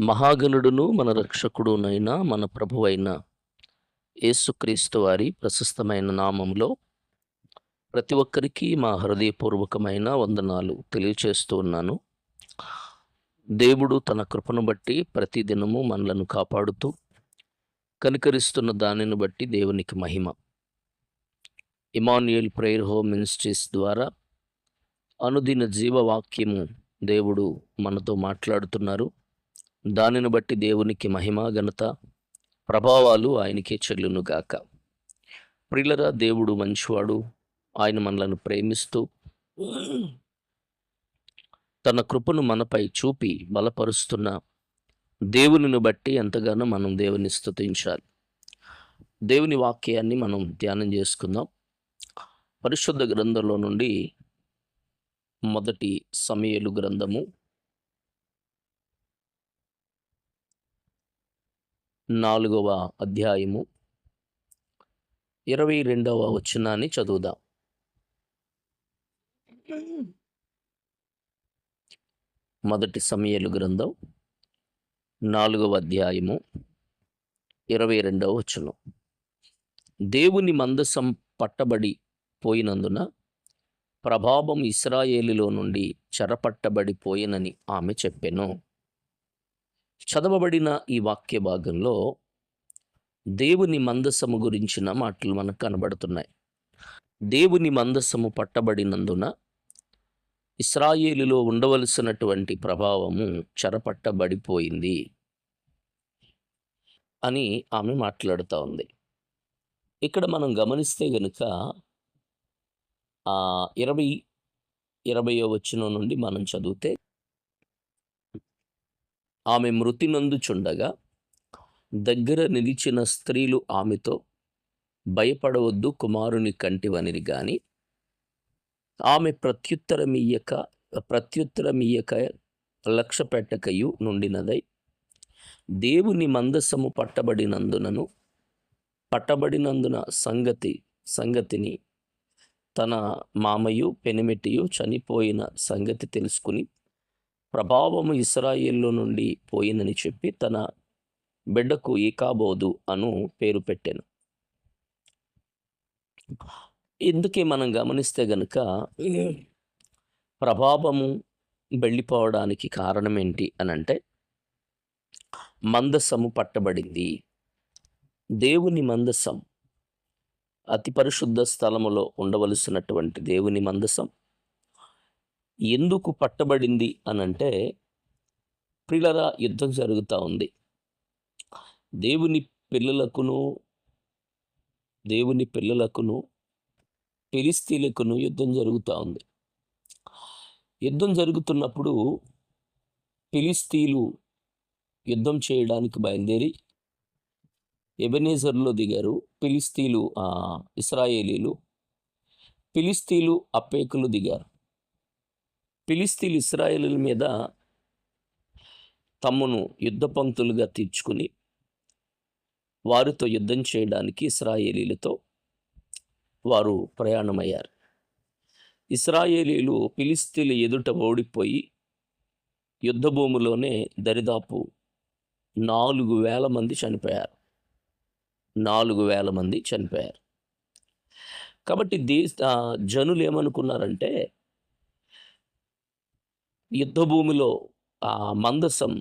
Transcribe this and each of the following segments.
మహాగణుడును మన రక్షకుడునైన మన ప్రభువైన యేసుక్రీస్తు వారి ప్రశస్తమైన నామంలో ప్రతి ఒక్కరికి మా హృదయపూర్వకమైన వందనాలు తెలియచేస్తూ ఉన్నాను. దేవుడు తన కృపను బట్టి ప్రతిదినము మనలను కాపాడుతూ కనికరిస్తున్న దానిని బట్టి దేవునికి మహిమ. ఇమాన్యుయల్ ప్రేయర్ హోమ్ మినిస్ట్రీస్ ద్వారా అనుదిన జీవవాక్యము దేవుడు మనతో మాట్లాడుతున్నారు. దానిని బట్టి దేవునికి మహిమ ఘనత ప్రభావాలు ఆయనకే చెల్లును గాక. ప్రిలరా దేవుడు మంచివాడు. ఆయన మనలను ప్రేమిస్తూ తన కృపను మనపై చూపి బలపరుస్తున్న దేవునిని బట్టి ఎంతగానో మనం దేవుని స్తుతించాలి. దేవుని వాక్యాన్ని మనం ధ్యానం చేసుకుందాం. పరిశుద్ధ గ్రంథంలో నుండి మొదటి సమయలు గ్రంథము. నాలుగవ అధ్యాయము ఇరవై రెండవ వచనాన్ని చదువుదాం. మొదటి సమయలు గ్రంథం నాలుగవ అధ్యాయము ఇరవై రెండవ వచనం. దేవుని మందసం పట్టబడి పోయినందున ప్రభావం ఇస్రాయేలులో నుండి చెరపట్టబడిపోయినని ఆమె చెప్పెను. చదవబడిన ఈ వాక్య భాగంలో దేవుని మందసము గురించిన మాటలు మనకు కనబడుతున్నాయి. దేవుని మందసము పట్టబడినందున ఇస్రాయేలులో ఉండవలసినటువంటి ప్రభావము చెరపట్టబడిపోయింది అని ఆమె మాట్లాడుతూ ఉంది. ఇక్కడ మనం గమనిస్తే గనుక ఇరవై ఇరవయో వచనం నుండి మనం చదివితే ఆమె మృతి నందుచుండగా దగ్గర నిలిచిన స్త్రీలు ఆమెతో భయపడవద్దు కుమారుని కంటివనిరి గాని. ఆమె ప్రత్యుత్తరమియ్యక ప్రత్యుత్తరమియ్యక లక్ష్య పెట్టకయు నుండినదై దేవుని మందసము పట్టబడినందునను పట్టబడినందున సంగతి సంగతిని తన మామయు పెనిమిటియు చనిపోయిన సంగతి తెలుసుకుని ప్రభావము ఇస్రాయిల్లో నుండి పోయిందని చెప్పి తన బిడ్డకు ఈకాబోదు అను పేరు పెట్టాను. ఇందుకే మనం గమనిస్తే గనుక ప్రభావము వెళ్ళిపోవడానికి కారణం ఏంటి అని అంటే మందసము పట్టబడింది. దేవుని మందసం అతి పరిశుద్ధ స్థలములో ఉండవలసినటువంటి దేవుని మందసం ఎందుకు పట్టబడింది అనంటే ప్రిలరా యుద్ధం జరుగుతూ ఉంది. దేవుని పిల్లలకును దేవుని పిల్లలకును ఫిలిస్తీన్లకును యుద్ధం జరుగుతూ ఉంది. యుద్ధం జరుగుతున్నప్పుడు పిలిస్తీలు యుద్ధం చేయడానికి బయలుదేరి ఎబెనేజర్లో దిగారు. పిలిస్తీలు ఇస్రాయేలీలు పిలిస్తీలు అప్పేకులు దిగారు. పిలిస్తీన్ ఇస్రాయేలీల మీద తమ్మును యుద్ధ పంక్తులుగా తీర్చుకుని వారితో యుద్ధం చేయడానికి ఇస్రాయేలీలతో వారు ప్రయాణమయ్యారు. ఇస్రాయేలీలు ఫిలిస్తీన్ల ఎదుట ఓడిపోయి యుద్ధ భూమిలోనే దరిదాపు నాలుగు వేల మంది చనిపోయారు. నాలుగు వేల మంది చనిపోయారు. కాబట్టి దేశ జనులు ఏమనుకున్నారంటే యుద్ధభూమిలో ఆ మందసం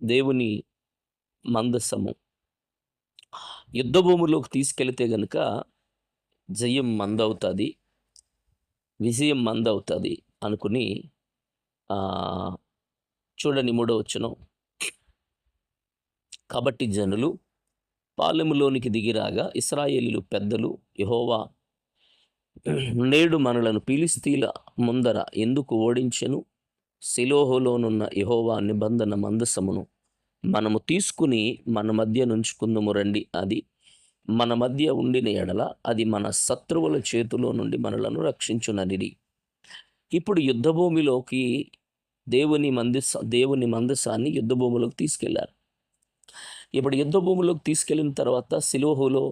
దేవుని మందసము. యుద్ధ భూమిలోకి తీసుకెళితే గనుక జయం మందవుతుంది విజయం మందవుతుంది అనుకుని చూడని మూడో వచ్చును కాబట్టి జనులు పాలెములోనికి దిగిరాగా ఇస్రాయేలీలు పెద్దలు యహోవా నేడు మనలను పిలిస్తీల ముందర ఎందుకు ఓడించెను? శిలోహులోనున్న యహోవా నిబంధన మందసమును మనము తీసుకుని మన మధ్య నుంచుకుందుము రండి. అది మన మధ్య ఉండిన ఎడల అది మన శత్రువుల చేతిలో నుండి మనలను రక్షించుననిది ఇప్పుడు యుద్ధభూమిలోకి దేవుని మందిస దేవుని మందసాన్ని యుద్ధభూమిలోకి తీసుకెళ్ళారు. ఇప్పుడు యుద్ధభూమిలోకి తీసుకెళ్ళిన తర్వాత సిలోహులో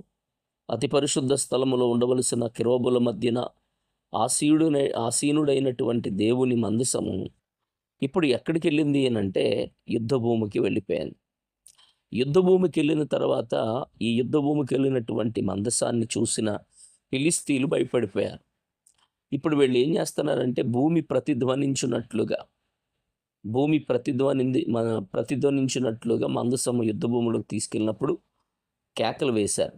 అతి పరిశుద్ధ స్థలములో ఉండవలసిన కిరోబుల మధ్యన ఆసీయుడునై ఆసీనుడైనటువంటి దేవుని మందసము ఇప్పుడు ఎక్కడికి వెళ్ళింది అని అంటే యుద్ధ భూమికి వెళ్ళిపోయింది యుద్ధ భూమికి వెళ్ళిన తర్వాత ఈ యుద్ధ భూమికి వెళ్ళినటువంటి మందసాన్ని చూసిన ఫిలిస్తీన్లు భయపడిపోయారు. ఇప్పుడు వీళ్ళు ఏం చేస్తున్నారంటే భూమి ప్రతిధ్వనించినట్లుగా భూమి ప్రతిధ్వనింది మన ప్రతిధ్వనించినట్లుగా మందసము యుద్ధ భూములకు తీసుకెళ్ళినప్పుడు కేకలు వేశారు.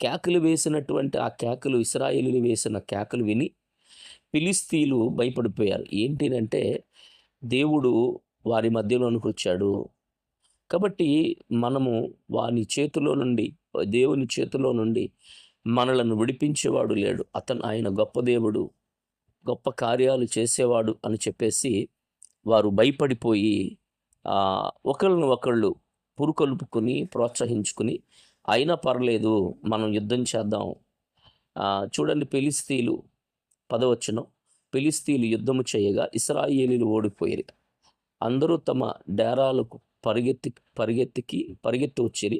కేకలు వేసినటువంటి ఆ కేకలు ఇస్రాయేలీలు వేసిన కేకలు విని ఫిలిస్తీన్లు భయపడిపోయారు. ఏంటినంటే దేవుడు వారి మధ్యలోనికి వచ్చాడు కాబట్టి మనము వాని చేతిలో నుండి దేవుని చేతిలో నుండి మనలను విడిపించేవాడు లేడు. అతను ఆయన గొప్ప దేవుడు గొప్ప కార్యాలు చేసేవాడు అని చెప్పేసి వారు భయపడిపోయి ఒకళ్ళని ఒకళ్ళను ఒకళ్ళు పురుకొల్పుకుని ప్రోత్సహించుకుని అయినా పర్లేదు మనం యుద్ధం చేద్దాం. చూడండి పెలిస్తీలు పదవచ్చును ఫిలిస్తీన్లు యుద్ధము చేయగా ఇస్రాయేలీలు ఓడిపోయారు. అందరూ తమ డేరాలకు పరిగెత్తి పరిగెత్తికి పరిగెత్తి వచ్చిరి.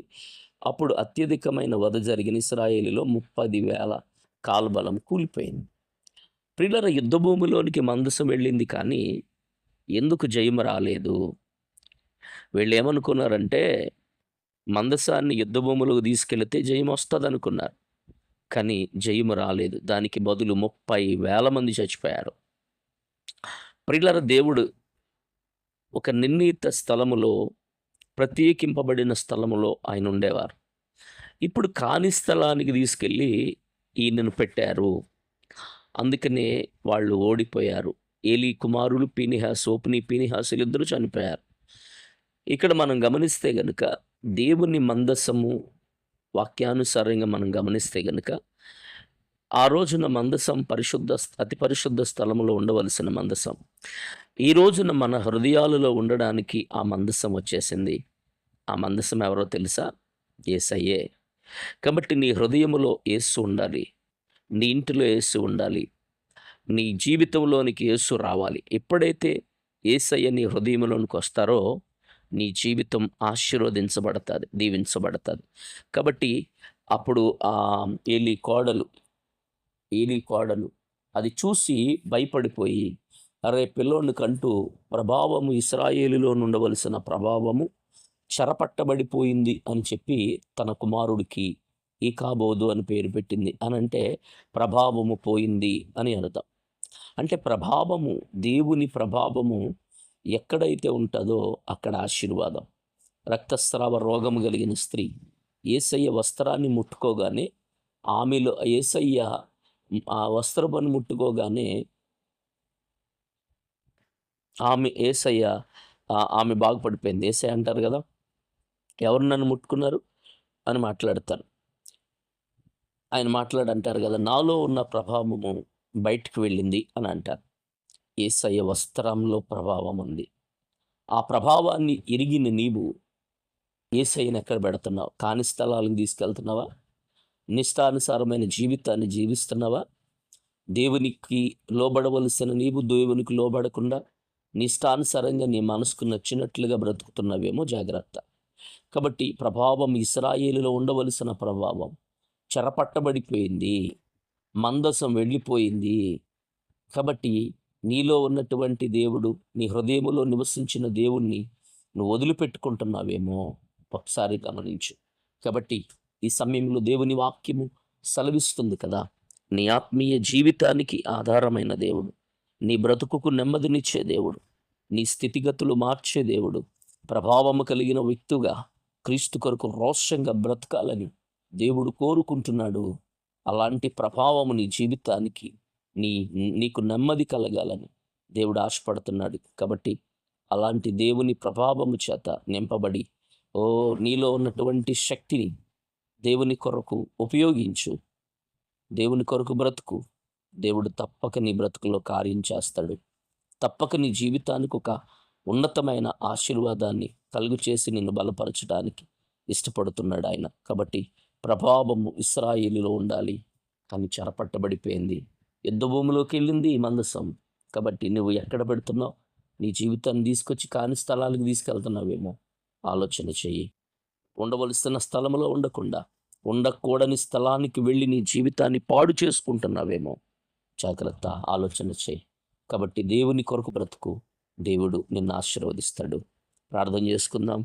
అప్పుడు అత్యధికమైన వధ జరిగిన ఇస్రాయేలీలో ముప్పది వేల కాల్బలం కూలిపోయింది. ప్రిల్లర యుద్ధభూమిలోనికి మందసం వెళ్ళింది కానీ ఎందుకు జయం రాలేదు? వీళ్ళు ఏమనుకున్నారంటే మందసాన్ని యుద్ధ భూములకు తీసుకెళ్తే జయం వస్తుంది అనుకున్నారు కానీ జయము రాలేదు. దానికి బదులు ముప్పై వేల మంది చచ్చిపోయారు. ప్రిల్లర దేవుడు ఒక నిర్ణీత స్థలములో ప్రత్యేకింపబడిన స్థలములో ఆయన ఉండేవారు. ఇప్పుడు కాని స్థలానికి తీసుకెళ్ళి ఈయనను పెట్టారు. అందుకనే వాళ్ళు ఓడిపోయారు. ఏలి కుమారులు పీనిహాస్ ఓపిని పీనిహాసులు ఇద్దరు చనిపోయారు. ఇక్కడ మనం గమనిస్తే గనుక దేవుని మందసము వాక్యానుసారంగా మనం గమనిస్తే గనుక ఆ రోజున మందసం పరిశుద్ధ అతి పరిశుద్ధ స్థలంలో ఉండవలసిన మందసం. ఈ రోజున మన హృదయాలలో ఉండడానికి ఆ మందసం వచ్చేసింది. ఆ మందసం ఎవరో తెలుసా? ఏసయ్యే. కాబట్టి నీ హృదయములో యేసు ఉండాలి. నీ ఇంటిలో యేసు ఉండాలి. నీ జీవితంలోనికి యేసు రావాలి. ఎప్పుడైతే ఏసయ్య నీ హృదయంలోనికి వస్తారో నీ జీవితం ఆశీర్వదించబడుతుంది దీవించబడుతుంది. కాబట్టి అప్పుడు ఆ ఏలి కోడలు ఏలి కోడలు అది చూసి భయపడిపోయి అరే పిల్లోని కంటూ ప్రభావము ఇస్రాయేలులో ఉండవలసిన ప్రభావము చెరపట్టబడిపోయింది అని చెప్పి తన కుమారుడికి ఈ కాబోదు అని పేరు పెట్టింది. అని అంటే ప్రభావము పోయింది అని అర్థం. అంటే ప్రభావము దేవుని ప్రభావము ఎక్కడైతే ఉంటుందో అక్కడ ఆశీర్వాదం. రక్తస్రావ రోగం కలిగిన స్త్రీ ఏసయ్య వస్త్రాన్ని ముట్టుకోగానే ఆమెలో ఏసయ్య ఆ వస్త్రపని ముట్టుకోగానే ఆమె ఏసయ్య ఆమె బాగుపడిపోయింది. ఏసయ్య అంటారు కదా ఎవరు నన్ను ముట్టుకున్నారు అని మాట్లాడతారు. ఆయన మాట్లాడంటారు కదా నాలో ఉన్న ప్రభావము బయటికి వెళ్ళింది అని అంటారు. ఏసయ్య వస్త్రంలో ప్రభావం ఉంది. ఆ ప్రభావాన్ని ఇరిగిన నీవు ఏసయ్యను ఎక్కడ పెడుతున్నావు? కాని స్థలాలకు తీసుకెళ్తున్నావా? నిష్టానుసారమైన జీవితాన్ని జీవిస్తున్నావా? దేవునికి లోబడవలసిన నీవు దేవునికి లోబడకుండా నిష్టానుసారంగా నీ మనసుకు నచ్చినట్లుగా బ్రతుకుతున్నావేమో జాగ్రత్త. కాబట్టి ప్రభావం ఇస్రాయేలులో ఉండవలసిన ప్రభావం. చెరపట్టబడిపోయింది. మందసం వెళ్ళిపోయింది. కాబట్టి నీలో ఉన్నటువంటి దేవుడు నీ హృదయములో నివసించిన దేవుణ్ణి నువ్వు వదిలిపెట్టుకుంటున్నావేమో ఒకసారి గమనించు. కాబట్టి ఈ సమయంలో దేవుని వాక్యము సెలవిస్తుంది కదా నీ ఆత్మీయ జీవితానికి ఆధారమైన దేవుడు నీ బ్రతుకుకు నెమ్మదినిచ్చే దేవుడు నీ స్థితిగతులు మార్చే దేవుడు ప్రభావము కలిగిన వ్యక్తుగా క్రీస్తు కొరకు రోషంగా బ్రతకాలని దేవుడు కోరుకుంటున్నాడు. అలాంటి ప్రభావము నీ జీవితానికి నీ నీకు నెమ్మది కలగాలని దేవుడు ఆశపడుతున్నాడు. కాబట్టి అలాంటి దేవుని ప్రభావము చేత నింపబడి ఓ నీలో ఉన్నటువంటి శక్తిని దేవుని కొరకు ఉపయోగించు దేవుని కొరకు బ్రతుకు. దేవుడు తప్పక నీ బ్రతుకులో కార్యం చేస్తాడు. తప్పక నీ జీవితానికి ఒక ఉన్నతమైన ఆశీర్వాదాన్ని కలుగు చేసి నిన్ను బలపరచడానికి ఇష్టపడుతున్నాడు ఆయన. కాబట్టి ప్రభావము ఇస్రాయిలీలో ఉండాలి. కానీ చెరపట్టబడిపోయింది. యుద్ధ భూమిలోకి వెళ్ళింది ఈ మందసం. కాబట్టి నువ్వు ఎక్కడ పెడుతున్నావు? నీ జీవితాన్ని తీసుకొచ్చి కాని స్థలాలకు తీసుకెళ్తున్నావేమో? ఆలోచన చెయ్యి. ఉండవలసిన స్థలంలో ఉండకుండా ఉండకూడని స్థలానికి వెళ్ళి నీ జీవితాన్ని పాడు చేసుకుంటున్నావేమో? జాగ్రత్త ఆలోచన చేయి కాబట్టి దేవుని కొరకు బ్రతుకు. దేవుడు నిన్ను ఆశీర్వదిస్తాడు. ప్రార్థన చేసుకుందాం.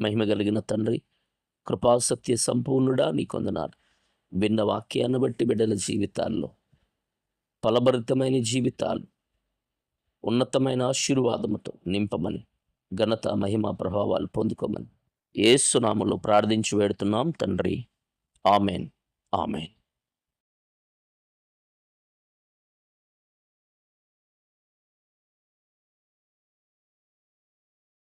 మహిమ కలిగిన తండ్రి కృపాసత్య సంపూర్ణుడా నీ కొందనాలు విన్న వాక్యాన్ని బట్టి బిడ్డల జీవితాల్లో ఫలభరితమైన జీవితాలు ఉన్నతమైన ఆశీర్వాదముతో నింపమని ఘనత మహిమ ప్రభావాలు పొందుకోమని. ఏసునామలో ప్రార్థించి వేడుతున్నాం తండ్రి. ఆమెన్. ఆమెన్.